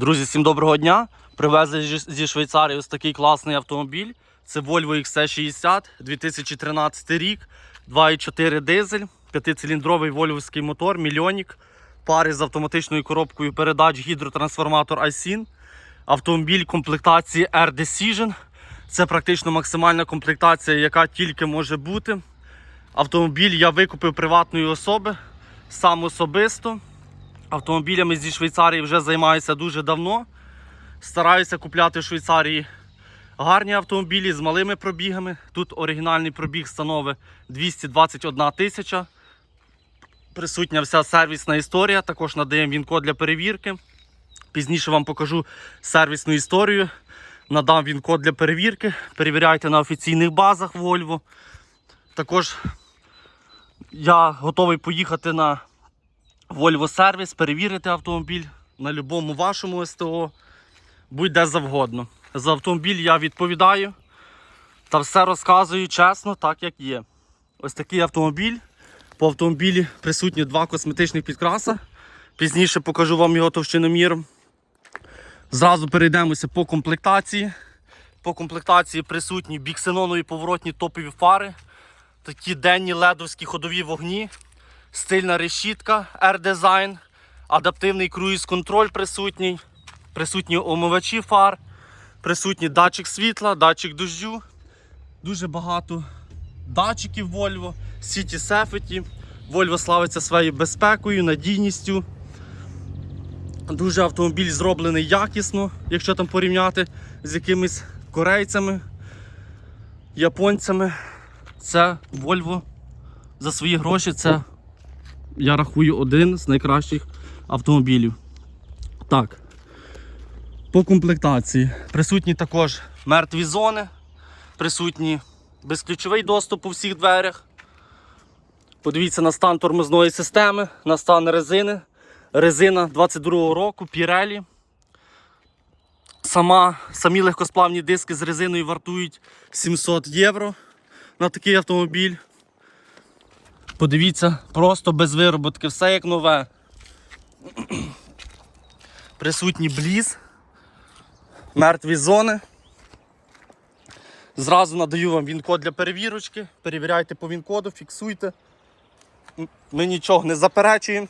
Друзі, всім доброго дня. Привезли зі- Швейцарії ось такий класний автомобіль. Це Volvo XC60, 2013 рік, 2,4 дизель, п'ятициліндровий вольвовський мотор, мільйонік, пари з автоматичною коробкою передач, гідротрансформатор iSyn. Автомобіль комплектації Air Decision. Це практично максимальна комплектація, яка тільки може бути. Автомобіль я викупив приватної особи, сам особисто. Автомобілями зі Швейцарії вже займаюся дуже давно. Стараюся купляти в Швейцарії гарні автомобілі з малими пробігами. Тут оригінальний пробіг становить 221 тисяча. Присутня вся сервісна історія. Також надаємо він код для перевірки. Пізніше вам покажу сервісну історію. Надам він код для перевірки. Перевіряйте на офіційних базах Volvo. Також я готовий поїхати на Volvo сервіс, перевірити автомобіль на будь-якому вашому СТО, будь-де завгодно. За автомобіль я відповідаю та все розказую чесно, так як є. Ось такий автомобіль. По автомобілі присутні два косметичних підкраса. Пізніше покажу вам його товщиноміром. Зразу перейдемося по комплектації. По комплектації присутні біксенонові поворотні топові фари, такі денні ледовські ходові вогні, стильна решітка R-Design, адаптивний круїз-контроль присутній, присутні омивачі фар, присутній датчик світла, датчик дощу, дуже багато датчиків Volvo, City Safety. Volvo славиться своєю безпекою, надійністю. Дуже автомобіль зроблений якісно, якщо там порівняти з якимись корейцями, японцями. Це Volvo за свої гроші. Це я рахую один з найкращих автомобілів. Так. По комплектації. Присутні також мертві зони, присутні безключовий доступ у всіх дверях. Подивіться на стан тормозної системи, на стан резини. Резина 22-го року, Pirelli. Сама, самі легкосплавні диски з резиною вартують 700 євро на такий автомобіль. Подивіться, просто без вироботки, все як нове. Присутній бліз, мертві зони. Зразу надаю вам він-код для перевірочки. Перевіряйте по він-коду, фіксуйте. Ми нічого не заперечуємо.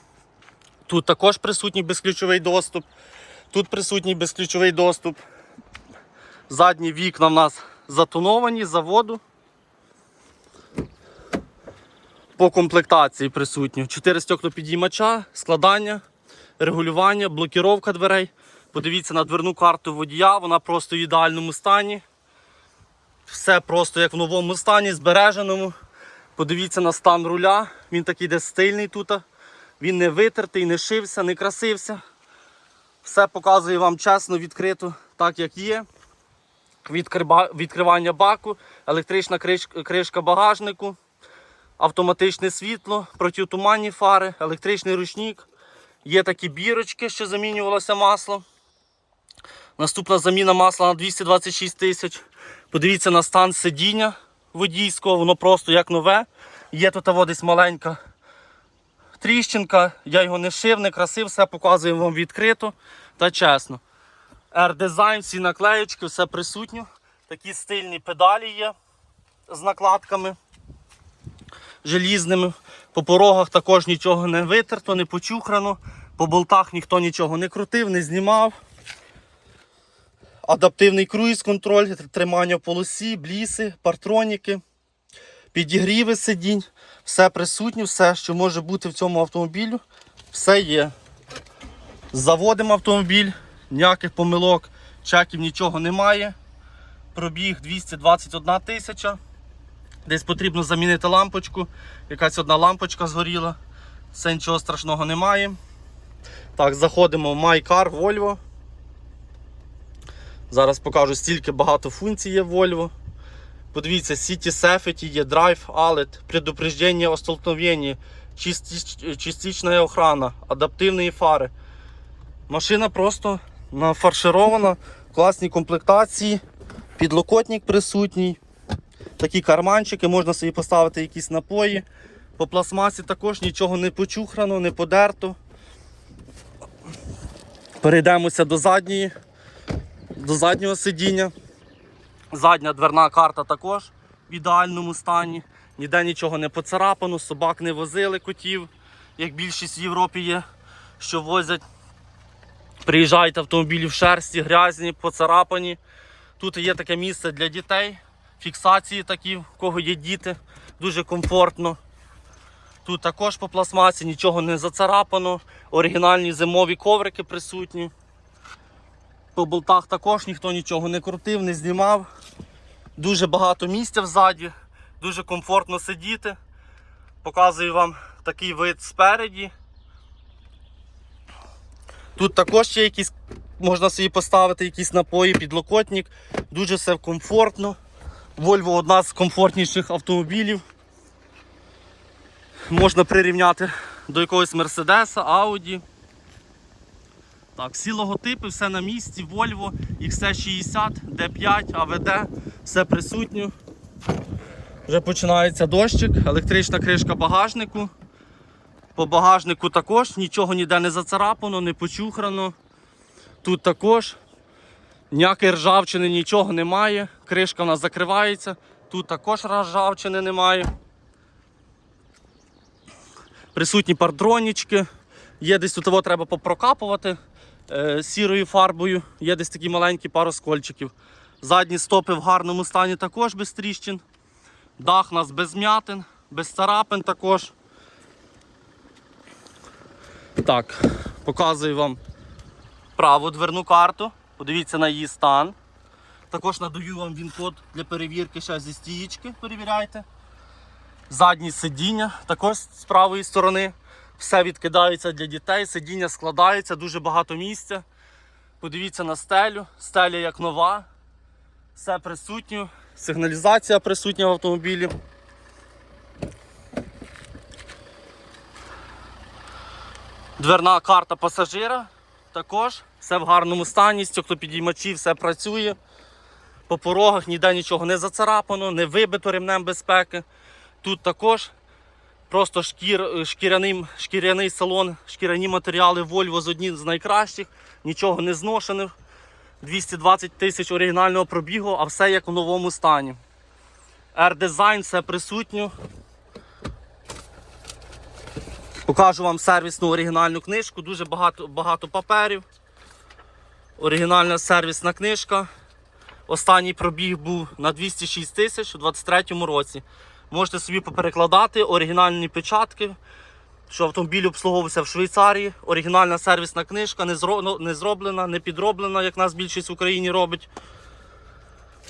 Тут також присутній безключовий доступ. Тут присутній безключовий доступ. Задні вікна в нас затоновані заводу. По комплектації присутні. 4 стеклопідіймача, складання, регулювання, блокіровка дверей. Подивіться на дверну карту водія, вона просто в ідеальному стані. Все просто як в новому стані, збереженому. Подивіться на стан руля. Він такий де стильний тут. Він не витертий, не шився, не красився. Все показує вам чесно, відкрито, так як є. Відкривання баку, електрична криш- кришка багажнику, автоматичне світло, протитуманні фари, електричний ручник. Є такі бірочки, що замінювалося масло. Наступна заміна масла на 226 тисяч. Подивіться на стан сидіння водійського, воно просто як нове. Є тут десь маленька тріщинка, я його не шив, не красив, все показую вам відкрито та чесно. R-Design, всі наклеєчки, все присутньо. Такі стильні педалі є з накладками желізними. По порогах також нічого не витерто, не почухрано. По болтах ніхто нічого не крутив, не знімав. Адаптивний круїз-контроль, тримання в полосі, бліси, партроніки, підігріви сидінь. Все присутнє, все, що може бути в цьому автомобілю, все є. Заводимо автомобіль, ніяких помилок, чеків нічого немає. Пробіг 221 тисяча. Десь потрібно замінити лампочку. Якась одна лампочка згоріла. Все нічого страшного немає. Так, заходимо в MyCar Volvo. Зараз покажу, стільки багато функцій є в Volvo. Подивіться, City Safety є Drive Alert, предупреждение о столкновении, частич- частичная охрана, адаптивні фари. Машина просто нафарширована, класні комплектації, підлокотник присутній, такі карманчики, можна собі поставити якісь напої. По пластмасі також нічого не почухрано, не подерто. Перейдемося до задньої, до заднього сидіння. Задня дверна карта також в ідеальному стані. Ніде нічого не поцарапано, собак не возили котів, як більшість в Європі є, що возять. Приїжджають автомобілі в шерсті, грязні, поцарапані. Тут є таке місце для дітей, фіксації такі, в кого є діти, дуже комфортно. Тут також по пластмасі нічого не зацарапано, оригінальні зимові коврики присутні. По болтах також ніхто нічого не крутив, не знімав. Дуже багато місця взаді, дуже комфортно сидіти. Показую вам такий вид спереді. Тут також є якісь, можна собі поставити якісь напої, підлокотник. Дуже все комфортно. Volvo одна з комфортніших автомобілів. Можна прирівняти до якогось Мерседеса, Audi. Так, всі логотипи, все на місці, Volvo, XC60, D5, AVD, все присутнє. Вже починається дощик, електрична кришка багажнику. По багажнику також нічого ніде не зацарапано, не почухрано. Тут також ніякої ржавчини, нічого немає. Кришка в нас закривається. Тут також ржавчини немає. Присутні пардронічки. Є десь тут його треба попрокапувати е, сірою фарбою. Є десь такі маленькі пару скольчиків. Задні стопи в гарному стані також без тріщин. Дах у нас без м'ятин, без царапин також. Так, показую вам праву дверну карту. Подивіться на її стан. Також надаю вам він-код для перевірки ще зі стієчки. Перевіряйте. Задні сидіння, також з правої сторони. Все відкидається для дітей, сидіння складається, дуже багато місця. Подивіться на стелю, стеля як нова. Все присутнє, сигналізація присутня в автомобілі. Дверна карта пасажира також. Все в гарному стані, стеклопідіймачі, все працює. По порогах ніде нічого не зацарапано, не вибито ремнем безпеки. Тут також просто шкір, шкіряний, шкіряний салон, шкіряні матеріали Volvo з одні з найкращих, нічого не зношених. 220 тисяч оригінального пробігу, а все як у новому стані. R-Design, все присутньо. Покажу вам сервісну оригінальну книжку, дуже багато, багато паперів. Оригінальна сервісна книжка. Останній пробіг був на 206 тисяч у 2023 році. Можете собі поперекладати оригінальні печатки, що автомобіль обслуговувався в Швейцарії. Оригінальна сервісна книжка, ну, не зроблена, не підроблена, як нас більшість в Україні робить.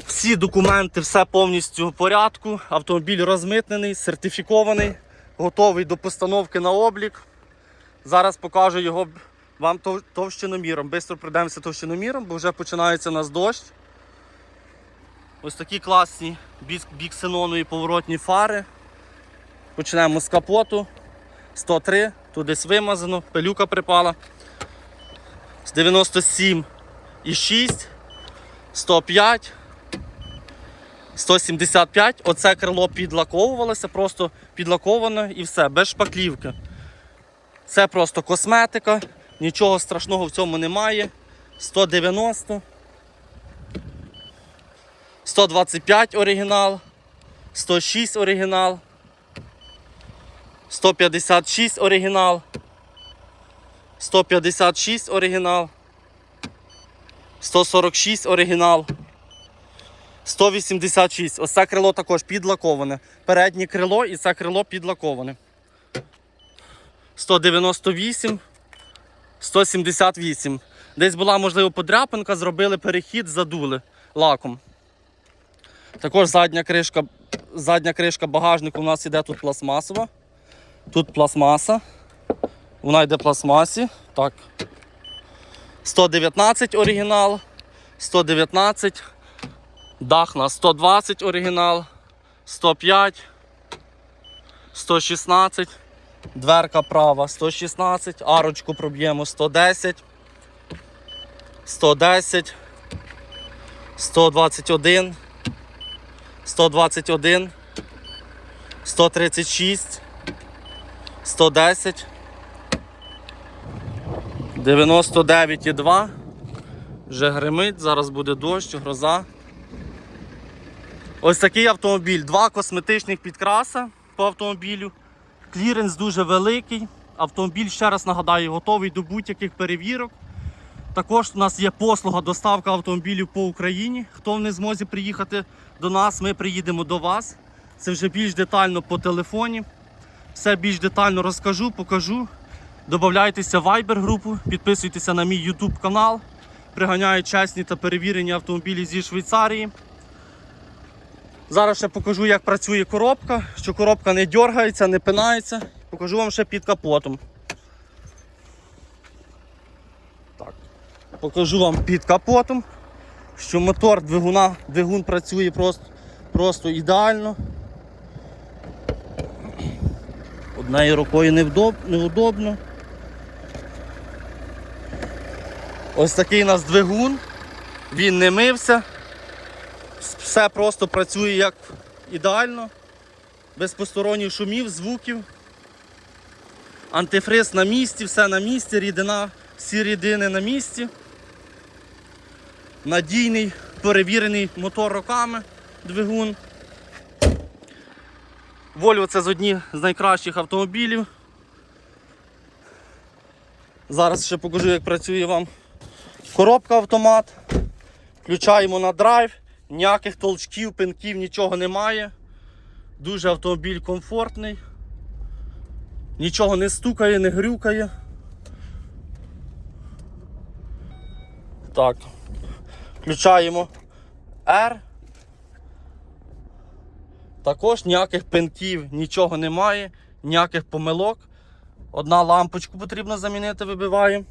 Всі документи, все повністю в порядку. Автомобіль розмитнений, сертифікований, готовий до постановки на облік. Зараз покажу його вам тов- товщиноміром. Бистро пройдемося товщиноміром, бо вже починається у нас дощ. Ось такі класні бік- біксенонові поворотні фари. Почнемо з капоту. 103, тут десь вимазано, пилюка припала. З 97 і 6, 105, 175. Оце крило підлаковувалося, просто підлаковано і все, без шпаклівки. Це просто косметика, нічого страшного в цьому немає. 190. 125 оригінал, 106 оригінал, 156 оригінал, 156 оригінал, 146 оригінал, 186. Ось це крило також підлаковане. Переднє крило і це крило підлаковане. 198, 178. Десь була, можливо, подряпинка, зробили перехід, задули лаком. Також задня кришка, задня кришка багажнику у нас іде тут пластмасова. Тут пластмаса. Вона йде в пластмасі. Так. 119 оригінал. 119. Дах на 120 оригінал. 105. 116. Дверка права 116. Арочку проб'ємо 110. 110. 121. 121, 136, 110, 99,2. Вже гримить, зараз буде дощ, гроза. Ось такий автомобіль. Два косметичних підкраса по автомобілю. Кліренс дуже великий. Автомобіль, ще раз нагадаю, готовий до будь-яких перевірок. Також у нас є послуга доставка автомобілів по Україні. Хто не зможе приїхати до нас, ми приїдемо до вас. Це вже більш детально по телефоні. Все більш детально розкажу, покажу. Добавляйтеся в Viber групу, підписуйтеся на мій YouTube канал. Приганяю чесні та перевірені автомобілі зі Швейцарії. Зараз ще покажу, як працює коробка, що коробка не дергається, не пинається. Покажу вам ще під капотом. Так. Покажу вам під капотом, що мотор двигуна, двигун працює просто, просто ідеально. Однією рукою невдоб, неудобно. Ось такий у нас двигун. Він не мився. Все просто працює як ідеально, без посторонніх шумів, звуків. Антифриз на місці, все на місці, рідина, всі рідини на місці. Надійний, перевірений мотор роками, двигун. Volvo це з одні з найкращих автомобілів. Зараз ще покажу, як працює вам коробка автомат. Включаємо на драйв, ніяких толчків, пинків, нічого немає. Дуже автомобіль комфортний. Нічого не стукає, не грюкає. Так. Включаємо R. Також ніяких пинків, нічого немає, ніяких помилок. Одна лампочку потрібно замінити, вибиваємо.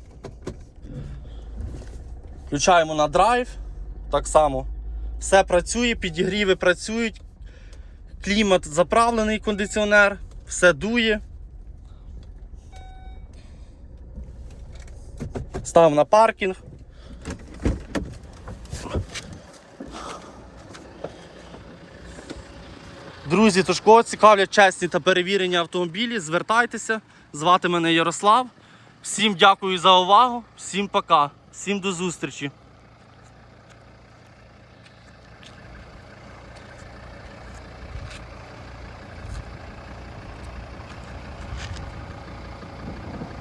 Включаємо на драйв. Так само. Все працює, підігріви працюють. Клімат заправлений кондиціонер, все дує. Став на паркінг. Друзі, тож кого цікавлять чесні та перевірені автомобілі, звертайтеся. Звати мене Ярослав. Всім дякую за увагу, всім пока, всім до зустрічі.